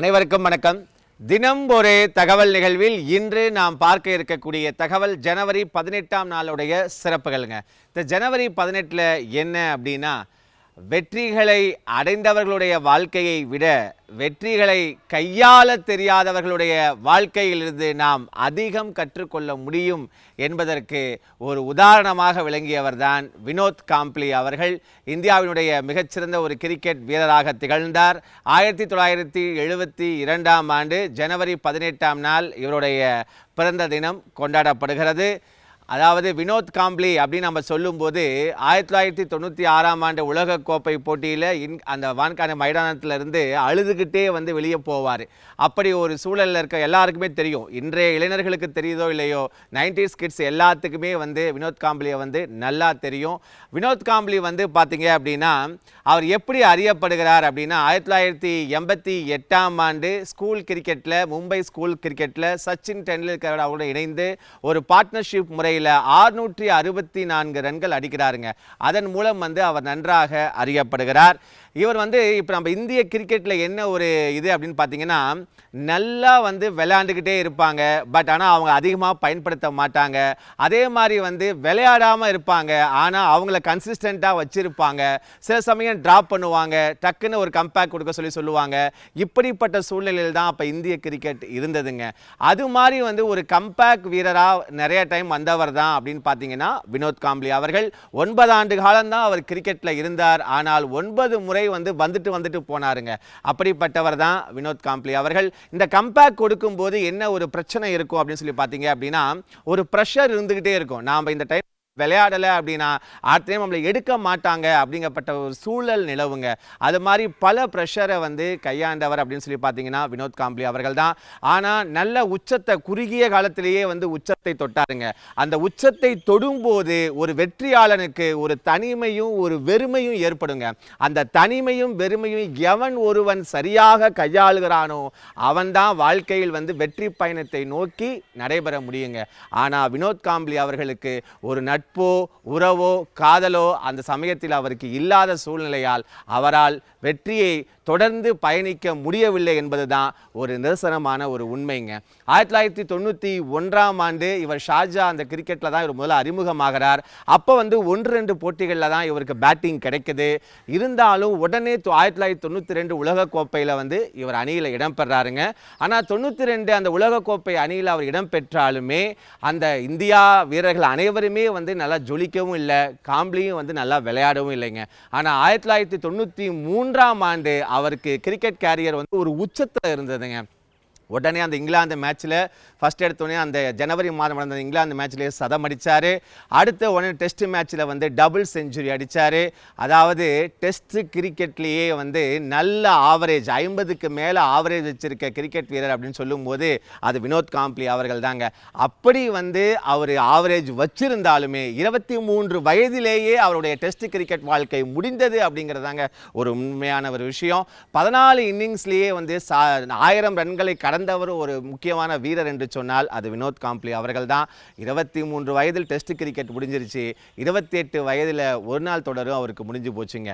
அனைவருக்கும் வணக்கம். தினம் ஒரு தகவல் நிகழ்வில் இன்று நாம் பார்க்க இருக்கக்கூடிய தகவல் ஜனவரி பதினெட்டாம் நாளுடைய சிறப்புகள்ங்க. இந்த ஜனவரி பதினெட்டில் என்ன அப்படின்னா வெற்றிகளை அடைந்தவர்களுடைய வாழ்க்கையை விட வெற்றிகளை கையாள தெரியாதவர்களுடைய வாழ்க்கையிலிருந்து நாம் அதிகம் கற்றுக்கொள்ள முடியும் என்பதற்கு ஒரு உதாரணமாக விளங்கியவர்தான் வினோத் காம்ப்ளி அவர்கள். இந்தியாவினுடைய மிகச்சிறந்த ஒரு கிரிக்கெட் வீரராக திகழ்ந்தார். ஆயிரத்தி தொள்ளாயிரத்தி எழுபத்தி இரண்டாம் ஆண்டு ஜனவரி பதினெட்டாம் நாள் இவருடைய பிறந்த தினம் கொண்டாடப்படுகிறது. அதாவது வினோத் காம்ப்ளி அப்படின்னு நம்ம சொல்லும்போது ஆயிரத்தி தொள்ளாயிரத்தி தொண்ணூற்றி ஆறாம் ஆண்டு உலகக்கோப்பை போட்டியில் இன் அந்த வான்கான மைதானத்திலிருந்து அழுதுகிட்டே வந்து வெளியே போவார். அப்படி ஒரு சூழலில் இருக்க எல்லாருக்குமே தெரியும். இன்றைய இளைஞர்களுக்கு தெரியுதோ இல்லையோ நைன்டிஸ் கிட்ஸ் எல்லாத்துக்குமே வந்து வினோத் காம்ப்ளியை வந்து நல்லா தெரியும். வினோத் காம்ப்ளி வந்து பார்த்தீங்க அப்படின்னா அவர் எப்படி அறியப்படுகிறார் அப்படின்னா ஆயிரத்தி தொள்ளாயிரத்தி எண்பத்தி எட்டாம் ஆண்டு ஸ்கூல் கிரிக்கெட்டில் மும்பை ஸ்கூல் கிரிக்கெட்டில் சச்சின் டெண்டுல்கர் அவரோட இணைந்து ஒரு பார்ட்னர்ஷிப் முறையில் ஆறுநூற்றி அறுபத்தி நான்கு ரன்கள் அடிக்கிறாருங்க. அதன் மூலம் வந்து அவர் நன்றாக அறியப்படுகிறார். இவர் வந்து இப்போ நம்ம இந்திய கிரிக்கெட்டில் என்ன ஒரு இது அப்படின்னு பார்த்தீங்கன்னா நல்லா வந்து விளையாண்டுக்கிட்டே இருப்பாங்க. பட் ஆனால் அவங்க அதிகமாக பயன்படுத்த மாட்டாங்க. அதே மாதிரி வந்து விளையாடாமல் இருப்பாங்க. ஆனால் அவங்கள கன்சிஸ்டண்ட்டாக வச்சுருப்பாங்க. சில சமயம் ட்ராப் பண்ணுவாங்க. டக்குன்னு ஒரு கம்பேக் கொடுக்க சொல்லி சொல்லுவாங்க. இப்படிப்பட்ட சூழ்நிலையில் தான் அப்போ இந்திய கிரிக்கெட் இருந்ததுங்க. அது மாதிரி வந்து ஒரு கம்பேக் வீரராக நிறைய டைம் வந்தவர் தான் அப்படின்னு பார்த்தீங்கன்னா வினோத் காம்ப்ளி அவர்கள். ஒன்பது ஆண்டு காலம்தான் அவர் கிரிக்கெட்டில் இருந்தார். ஆனால் ஒன்பது முறை வந்து வந்துட்டு வந்துட்டு போனாருங்க. அப்படிப்பட்டவர் தான் வினோத் காம்ப்ளி அவர்கள். இந்த கம்பேக் கொடுக்கும்போது என்ன ஒரு பிரச்சனை இருக்கும் அப்படின்னு சொல்லி பார்த்தீங்க அப்படின்னா ஒரு ப்ரெஷர் இருந்துக்கிட்டே இருக்கும். நாம் இந்த டைம் விளையாடலை அப்படின்னா அடுத்த டைம் நம்மளை எடுக்க மாட்டாங்க அப்படிங்கப்பட்ட ஒரு சூழல் நிலவுங்க. அது மாதிரி பல ப்ரெஷரை வந்து கையாண்டவர் அப்படின்னு சொல்லி பார்த்தீங்கன்னா வினோத் காம்ப்ளி அவர்கள் தான். ஆனால் நல்ல உச்சத்தை குறுகிய காலத்திலேயே வந்து உச்சத்தை தொட்டாருங்க. அந்த உச்சத்தை தொடும்போது ஒரு வெற்றியாளனுக்கு ஒரு தனிமையும் ஒரு வெறுமையும் ஏற்படுங்க. அந்த தனிமையும் வெறுமையும் எவன் ஒருவன் சரியாக கையாளுகிறானோ அவன்தான் வாழ்க்கையில் வந்து வெற்றி பயணத்தை நோக்கி நடைபெற முடியுங்க. ஆனால் வினோத் காம்ப்ளி அவர்களுக்கு ஒரு நட்பு உறவோ காதலோ அந்த சமயத்தில் அவருக்கு இல்லாத சூழ்நிலையால் அவரால் வெற்றியை தொடர்ந்து பயணிக்க முடியவில்லை என்பதுதான் ஒரு நிரசனமான ஒரு உண்மைங்க. ஆயிரத்தி தொள்ளாயிரத்தி தொண்ணூற்றி ஒன்றாம் ஆண்டு இவர் ஷாஜா அந்த கிரிக்கெட்டில் தான் இவர் முதல்ல அறிமுகமாகிறார். அப்போ வந்து ஒன்று ரெண்டு போட்டிகளில் தான் இவருக்கு பேட்டிங் கிடைக்குது. இருந்தாலும் உடனே ஆயிரத்தி தொள்ளாயிரத்தி தொண்ணூற்றி ரெண்டு உலகக்கோப்பையில் வந்து இவர் அணியில் இடம்பெறாருங்க. ஆனால் தொண்ணூற்றி ரெண்டு அந்த உலகக்கோப்பை அணியில் அவர் இடம்பெற்றாலுமே அந்த இந்தியா வீரர்கள் அனைவருமே வந்து நல்லா ஜொலிக்கவும் இல்லை காம்ப்ளியும் வந்து நல்லா விளையாடவும் இல்லைங்க. ஆனால் ஆயிரத்தி தொள்ளாயிரத்தி தொண்ணூற்றி மூன்றாம் ஆண்டு அவருக்கு கிரிக்கெட் கேரியர் வந்து ஒரு உச்சத்தில் இருந்ததுங்க. உடனே அந்த இங்கிலாந்து மேட்ச்சில் ஃபஸ்ட் எடுத்தோடனே அந்த ஜனவரி மாதம் நடந்த இங்கிலாந்து மேட்ச்லேயே சதம் அடிச்சார். அடுத்த உடனே டெஸ்ட் மேட்ச்சில் வந்து டபுள் செஞ்சுரி அடிச்சார். அதாவது டெஸ்ட் கிரிக்கெட்லேயே வந்து நல்ல ஆவரேஜ் ஐம்பதுக்கு மேலே ஆவரேஜ் வச்சுருக்க கிரிக்கெட் வீரர் அப்படின்னு சொல்லும்போது அது வினோத் காம்ப்ளி அவர்கள் தாங்க அப்படி வந்து அவர் ஆவரேஜ் வச்சிருந்தாலுமே இருபத்தி மூன்று வயதிலேயே அவருடைய டெஸ்ட் கிரிக்கெட் வாழ்க்கை முடிந்தது அப்படிங்கிறதாங்க ஒரு உண்மையான ஒரு விஷயம். பதினாலு இன்னிங்ஸ்லேயே வந்து சா ஆயிரம் ரன்களை கடந்தவர் ஒரு முக்கியமான வீரர் என்று சொன்னால் அது வினோத் காம்ப்ளி அவர்கள் தான் இருபத்தி மூன்று வயதில் டெஸ்ட் கிரிக்கெட் முடிஞ்சிருச்சு. இருபத்தி எட்டு வயதில் ஒரு நாள் தொடரும் அவருக்கு முடிஞ்சு போச்சுங்க.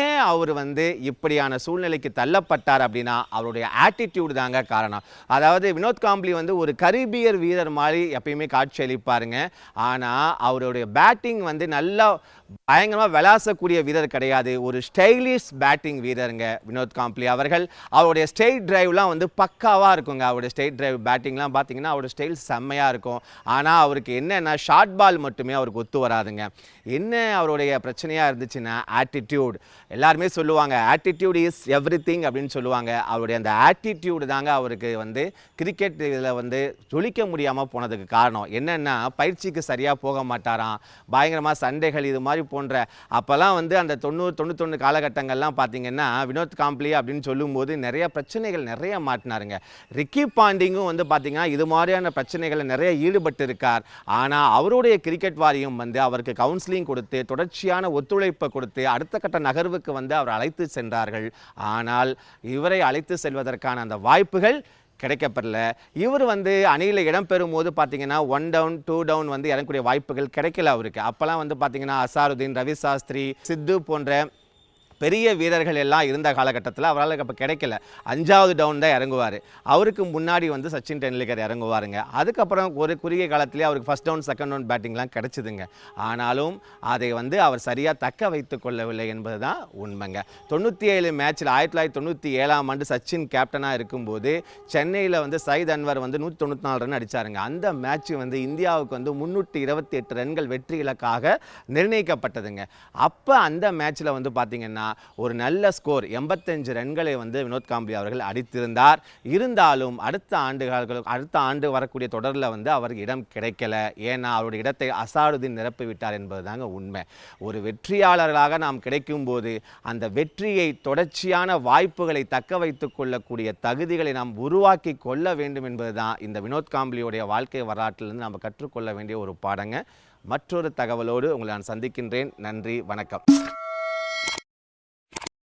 ஏன் அவர் வந்து இப்படியான சூழ்நிலைக்கு தள்ளப்பட்டார் அப்படின்னா அவருடைய ஆட்டிடியூடு தாங்க காரணம். அதாவது வினோத் காம்ப்ளி வந்து ஒரு கரீபியர் வீரர் மாதிரி எப்பயுமே காட்சி அளிப்பாருங்க. ஆனால் அவருடைய பேட்டிங் வந்து நல்லா பயங்கரமாக விளாசக்கூடிய வீரர் கிடையாது. ஒரு ஸ்டைலிஷ் பேட்டிங் வீரருங்க வினோத் காம்ப்ளி அவர்கள். அவருடைய ஸ்டேட் டிரைவ்லாம் வந்து பக்காவாக இருக்கும் இருக்குங்க. அவருடைய ஸ்டேட் டிரைவ் பேட்டிங்லாம் பார்த்தீங்கன்னா அவருடைய ஸ்டைல் செம்மையாக இருக்கும். ஆனால் அவருக்கு என்னென்னா ஷார்ட் பால் மட்டுமே அவருக்கு ஒத்து வராதுங்க. என்ன அவருடைய பிரச்சனையாக இருந்துச்சுன்னா ஆட்டிடியூட் எல்லாருமே சொல்லுவாங்க ஆட்டிடியூட் இஸ் எவ்ரி திங் அப்படின்னு சொல்லுவாங்க. அவருடைய அந்த ஆட்டிடியூடு தாங்க அவருக்கு வந்து கிரிக்கெட் இதில் வந்து ஜொலிக்க முடியாமல் போனதுக்கு காரணம். என்னென்னா பயிற்சிக்கு சரியாக போக மாட்டாராம். பயங்கரமாக சண்டைகள் இது மாதிரி போன்ற அப்போல்லாம் வந்து அந்த தொண்ணூறு தொண்ணூத்தொன்று காலகட்டங்கள்லாம் பார்த்தீங்கன்னா வினோத் காம்ப்ளி அப்படின்னு சொல்லும்போது நிறைய பிரச்சனைகள் நிறைய மாட்டினாருங்க. ரிக்கி பாண்டிங்கும் வந்து பார்த்தீங்கன்னா இது மாதிரியான பிரச்சனைகளை நிறைய ஈடுபட்டு இருக்கார் ஆனால் அவருடைய கிரிக்கெட் வாரியம் வந்து அவருக்கு கவுன்சிலிங் கொடுத்து தொடர்ச்சியான ஒத்துழைப்பை கொடுத்து அடுத்த கட்ட நகர்வுக்கு வந்து அவர் அழைத்து சென்றார்கள். ஆனால் இவரை அழைத்து செல்வதற்கான அந்த வாய்ப்புகள் கிடைக்கப்பெறல. இவர் வந்து அணியில் இடம்பெறும் போது பார்த்தீங்கன்னா ஒன் டவுன் டூ டவுன் வந்து இறங்கக்கூடிய வாய்ப்புகள் கிடைக்கல அவருக்கு. அப்போல்லாம் வந்து பார்த்தீங்கன்னா அசாருதீன் ரவி சாஸ்திரி சித்து போன்ற பெரிய வீரர்கள் எல்லாம் இருந்த காலகட்டத்தில் அவரால் அப்போ கிடைக்கல. அஞ்சாவது டவுன் தான் இறங்குவார். அவருக்கு முன்னாடி வந்து சச்சின் டெண்டுல்கர் இறங்குவாருங்க. அதுக்கப்புறம் ஒரு குறுகிய காலத்திலே அவருக்கு ஃபஸ்ட் டவுன் செகண்ட் டவுன் பேட்டிங்லாம் கிடைச்சிதுங்க. ஆனாலும் அதை வந்து அவர் சரியாக தக்க வைத்து கொள்ளவில்லை என்பது தான் உண்மைங்க. தொண்ணூற்றி ஏழு மேட்ச்சில் ஆயிரத்தி தொள்ளாயிரத்தி தொண்ணூற்றி ஏழாம் ஆண்டு சச்சின் கேப்டனாக இருக்கும்போது சென்னையில் வந்து சயித் அன்வர் வந்து நூற்றி தொண்ணூற்றி நாலு ரன் அடிச்சாருங்க. அந்த மேட்ச் வந்து இந்தியாவுக்கு வந்து முந்நூற்றி இருபத்தி எட்டு ரன்கள் வெற்றி இலக்காக நிர்ணயிக்கப்பட்டதுங்க. அப்போ அந்த மேட்ச்சில் வந்து பார்த்திங்கன்னா ஒரு நல்ல ஸ்கோர் எண்பத்தஞ்சு ரன்களை வந்து வினோத் காம்பி அவர்கள் அடித்திருந்தார். இருந்தாலும் அடுத்த ஆண்டுகள் அடுத்த ஆண்டு வரக்கூடிய தொடரில் வந்து அவருக்கு இடம் கிடைக்கல. ஏன்னா அவருடைய இடத்தை அசாருதீன் நிரப்பிவிட்டார் என்பது என்பதுதாங்க உண்மை. ஒரு வெற்றியாளர்களாக நாம் கிடைக்கும்போது அந்த வெற்றியை தொடர்ச்சியான வாய்ப்புகளை தக்க வைத்துக் கொள்ளக்கூடிய தகுதிகளை நாம் உருவாக்கி கொள்ள வேண்டும் என்பதுதான் இந்த வினோத் காம்பளியுடைய வாழ்க்கை வரலாற்றிலிருந்து நாம் கற்றுக்கொள்ள வேண்டிய ஒரு பாடங்க. மற்றொரு தகவலோடு உங்களை நான் சந்திக்கின்றேன். நன்றி வணக்கம்.